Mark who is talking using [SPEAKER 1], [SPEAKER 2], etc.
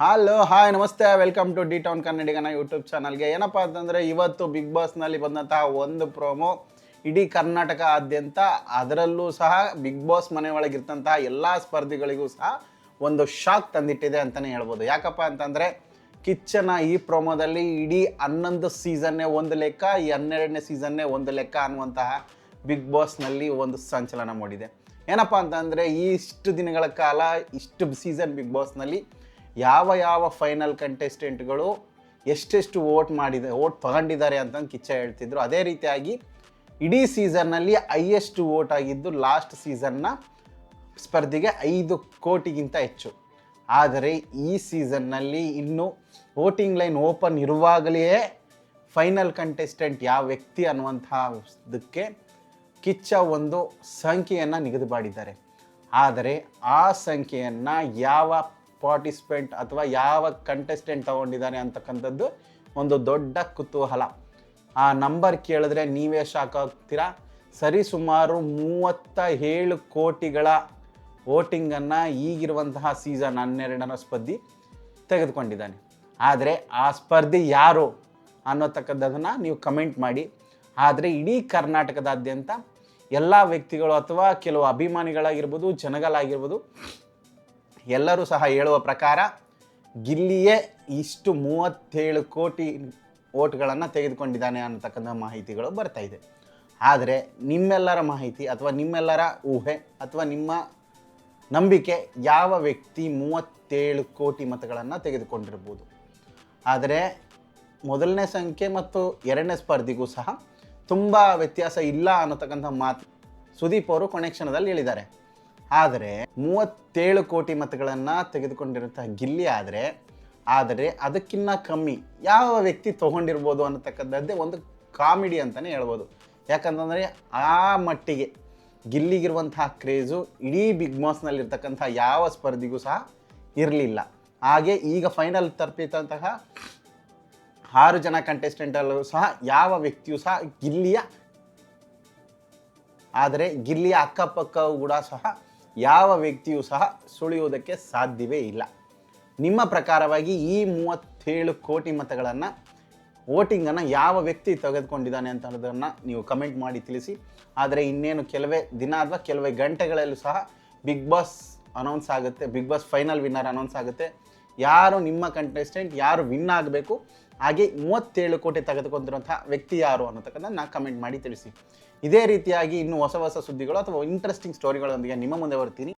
[SPEAKER 1] Hello hi ನಮಸ್ತೆ. Welcome to D town ಕನ್ನಡಿಗನ YouTube ಚಾನಲ್ಗೆ ಏನಪ್ಪ ಅಂತಂದರೆ, ಇವತ್ತು ಬಿಗ್ ಬಾಸ್ನಲ್ಲಿ ಬಂದಂತಹ ಒಂದು ಪ್ರೋಮೋ ಇಡೀ ಕರ್ನಾಟಕ ಆದ್ಯಂತ ಅದರಲ್ಲೂ ಸಹ ಬಿಗ್ ಬಾಸ್ ಮನೆ ಒಳಗಿರ್ತಂತಹ ಎಲ್ಲ ಸ್ಪರ್ಧಿಗಳಿಗೂ ಸಹ ಒಂದು ಶಾಕ್ ತಂದಿಟ್ಟಿದೆ ಅಂತಲೇ ಹೇಳ್ಬೋದು. ಯಾಕಪ್ಪ ಅಂತಂದರೆ ಕಿಚ್ಚನ ಈ ಪ್ರೋಮೋದಲ್ಲಿ ಇಡೀ ಹನ್ನೊಂದು ಸೀಸನ್ನೇ ಒಂದು ಲೆಕ್ಕ, ಈ ಹನ್ನೆರಡನೇ ಸೀಸನ್ನೇ ಒಂದು ಲೆಕ್ಕ ಅನ್ನುವಂತಹ ಬಿಗ್ ಬಾಸ್ನಲ್ಲಿ ಒಂದು ಸಂಚಲನ ಮೂಡಿದೆ. ಏನಪ್ಪ ಅಂತಂದರೆ ಈ ಇಷ್ಟು ದಿನಗಳ ಕಾಲ ಇಷ್ಟು ಸೀಸನ್ ಬಿಗ್ ಬಾಸ್ನಲ್ಲಿ ಯಾವ ಯಾವ ಫೈನಲ್ ಕಂಟೆಸ್ಟೆಂಟ್ಗಳು ಎಷ್ಟೆಷ್ಟು ವೋಟ್ ಮಾಡಿದೆ ವೋಟ್ ತಗೊಂಡಿದ್ದಾರೆ ಅಂತ ಕಿಚ್ಚ ಹೇಳ್ತಿದ್ರು. ಅದೇ ರೀತಿಯಾಗಿ ಇಡೀ ಸೀಸನ್ನಲ್ಲಿ ಹೈಯೆಸ್ಟ್ ವೋಟ್ ಆಗಿದ್ದು ಲಾಸ್ಟ್ ಸೀಸನ್ನ ಸ್ಪರ್ಧೆಗೆ ಐದು ಕೋಟಿಗಿಂತ ಹೆಚ್ಚು. ಆದರೆ ಈ ಸೀಸನ್ನಲ್ಲಿ ಇನ್ನು ವೋಟಿಂಗ್ ಲೈನ್ ಓಪನ್ ಇರುವಾಗಲೇ ಫೈನಲ್ ಕಂಟೆಸ್ಟೆಂಟ್ ಯಾವ ವ್ಯಕ್ತಿ ಅನ್ನುವಂಥದ್ದಕ್ಕೆ ಕಿಚ್ಚ ಒಂದು ಸಂಖ್ಯೆಯನ್ನು ನಿಗದಿ ಮಾಡಿದ್ದಾರೆ ಆದರೆ ಆ ಸಂಖ್ಯೆಯನ್ನು ಯಾವ ಪಾರ್ಟಿಸಿಪೆಂಟ್ ಅಥವಾ ಯಾವ ಕಂಟೆಸ್ಟೆಂಟ್ ತಗೊಂಡಿದ್ದಾರೆ ಅಂತಕ್ಕಂಥದ್ದು ಒಂದು ದೊಡ್ಡ ಕುತೂಹಲ. ಆ ನಂಬರ್ ಕೇಳಿದ್ರೆ ನೀವೇ ಶಾಕ್ ಆಗ್ತೀರಾ ಸರಿ, ಸುಮಾರು ಮೂವತ್ತ ಏಳು ಕೋಟಿಗಳ ವೋಟಿಂಗನ್ನು ಈಗಿರುವಂತಹ ಸೀಸನ್ ಹನ್ನೆರಡನ ಸ್ಪರ್ಧಿ ತೆಗೆದುಕೊಂಡಿದ್ದಾನೆ. ಆದರೆ ಆ ಸ್ಪರ್ಧಿ ಯಾರು ಅನ್ನೋತಕ್ಕಂಥದ್ದನ್ನು ನೀವು ಕಮೆಂಟ್ ಮಾಡಿ. ಆದರೆ ಇಡೀ ಕರ್ನಾಟಕದಾದ್ಯಂತ ಎಲ್ಲ ವ್ಯಕ್ತಿಗಳು ಅಥವಾ ಕೆಲವು ಅಭಿಮಾನಿಗಳಾಗಿರ್ಬೋದು, ಜನಗಳಾಗಿರ್ಬೋದು ಎಲ್ಲರೂ ಸಹ ಹೇಳುವ ಪ್ರಕಾರ ಗಿಲ್ಲಿಯೇ ಇಷ್ಟು ಮೂವತ್ತೇಳು ಕೋಟಿ ಓಟ್ಗಳನ್ನು ತೆಗೆದುಕೊಂಡಿದ್ದಾನೆ ಅನ್ನತಕ್ಕಂಥ ಮಾಹಿತಿಗಳು ಬರ್ತಾ ಇದೆ. ಆದರೆ ನಿಮ್ಮೆಲ್ಲರ ಮಾಹಿತಿ ಅಥವಾ ನಿಮ್ಮೆಲ್ಲರ ಊಹೆ ಅಥವಾ ನಿಮ್ಮ ನಂಬಿಕೆ ಯಾವ ವ್ಯಕ್ತಿ ಮೂವತ್ತೇಳು ಕೋಟಿ ಮತಗಳನ್ನು ತೆಗೆದುಕೊಂಡಿರ್ಬೋದು? ಆದರೆ ಮೊದಲನೇ ಸಂಖ್ಯೆ ಮತ್ತು ಎರಡನೇ ಸ್ಪರ್ಧಿಗೂ ಸಹ ತುಂಬ ವ್ಯತ್ಯಾಸ ಇಲ್ಲ ಅನ್ನತಕ್ಕಂಥ ಮಾತು ಸುದೀಪ್ ಅವರು ಕೊನೆಕ್ಷಣದಲ್ಲಿ ಹೇಳಿದ್ದಾರೆ. ಆದರೆ ಮೂವತ್ತೇಳು ಕೋಟಿ ಮತಗಳನ್ನು ತೆಗೆದುಕೊಂಡಿರುವಂತಹ ಗಿಲ್ಲಿ ಆದರೆ ಆದರೆ ಅದಕ್ಕಿನ್ನ ಕಮ್ಮಿ ಯಾವ ವ್ಯಕ್ತಿ ತೊಗೊಂಡಿರ್ಬೋದು ಅನ್ನತಕ್ಕಂಥದ್ದೇ ಒಂದು ಕಾಮಿಡಿ ಅಂತಲೇ ಹೇಳ್ಬೋದು. ಯಾಕಂತಂದರೆ ಆ ಮಟ್ಟಿಗೆ ಗಿಲ್ಲಿಗಿರುವಂತಹ ಕ್ರೇಜು ಇಡೀ ಬಿಗ್ ಬಾಸ್ನಲ್ಲಿರ್ತಕ್ಕಂಥ ಯಾವ ಸ್ಪರ್ಧಿಗೂ ಸಹ ಇರಲಿಲ್ಲ. ಹಾಗೆ ಈಗ ಫೈನಲ್ ತಲುಪಿದಂತಹ ಆರು ಜನ ಕಂಟೆಸ್ಟೆಂಟಲ್ಲೂ ಸಹ ಯಾವ ವ್ಯಕ್ತಿಯೂ ಸಹ ಗಿಲ್ಲಿಯ, ಆದರೆ ಗಿಲ್ಲಿಯ ಅಕ್ಕಪಕ್ಕ ಕೂಡ ಸಹ ಯಾವ ವ್ಯಕ್ತಿಯೂ ಸಹ ಸುಳಿಯುವುದಕ್ಕೆ ಸಾಧ್ಯವೇ ಇಲ್ಲ. ನಿಮ್ಮ ಪ್ರಕಾರವಾಗಿ ಈ ಮೂವತ್ತೇಳು ಕೋಟಿ ಮತಗಳನ್ನು, ವೋಟಿಂಗನ್ನು ಯಾವ ವ್ಯಕ್ತಿ ತೆಗೆದುಕೊಂಡಿದ್ದಾನೆ ಅಂತ ಅನ್ನೋದನ್ನು ನೀವು ಕಮೆಂಟ್ ಮಾಡಿ ತಿಳಿಸಿ. ಆದರೆ ಇನ್ನೇನು ಕೆಲವೇ ದಿನ ಅಥವಾ ಕೆಲವೇ ಗಂಟೆಗಳಲ್ಲೂ ಸಹ ಬಿಗ್ ಬಾಸ್ ಅನೌನ್ಸ್ ಆಗುತ್ತೆ, big boss final winner announce ಆಗುತ್ತೆ. ಯಾರು ನಿಮ್ಮ ಕಂಟೆಸ್ಟೆಂಟ್ ಯಾರು ವಿನ್ ಆಗಬೇಕು ಹಾಗೆ ಮೂವತ್ತೇಳು ಕೋಟಿ ತೆಗೆದುಕೊಂಡಿರುವಂಥ ವ್ಯಕ್ತಿ ಯಾರು ಅನ್ನೋತಕ್ಕಂಥ ಕಮೆಂಟ್ ಮಾಡಿ ತಿಳಿಸಿ. ಇದೇ ರೀತಿಯಾಗಿ ಇನ್ನು ಹೊಸ ಹೊಸ ಸುದ್ದಿಗಳು ಅಥವಾ ಇಂಟ್ರೆಸ್ಟಿಂಗ್ ಸ್ಟೋರಿಗಳೊಂದಿಗೆ ನಿಮ್ಮ ಮುಂದೆ ಬರ್ತೀನಿ.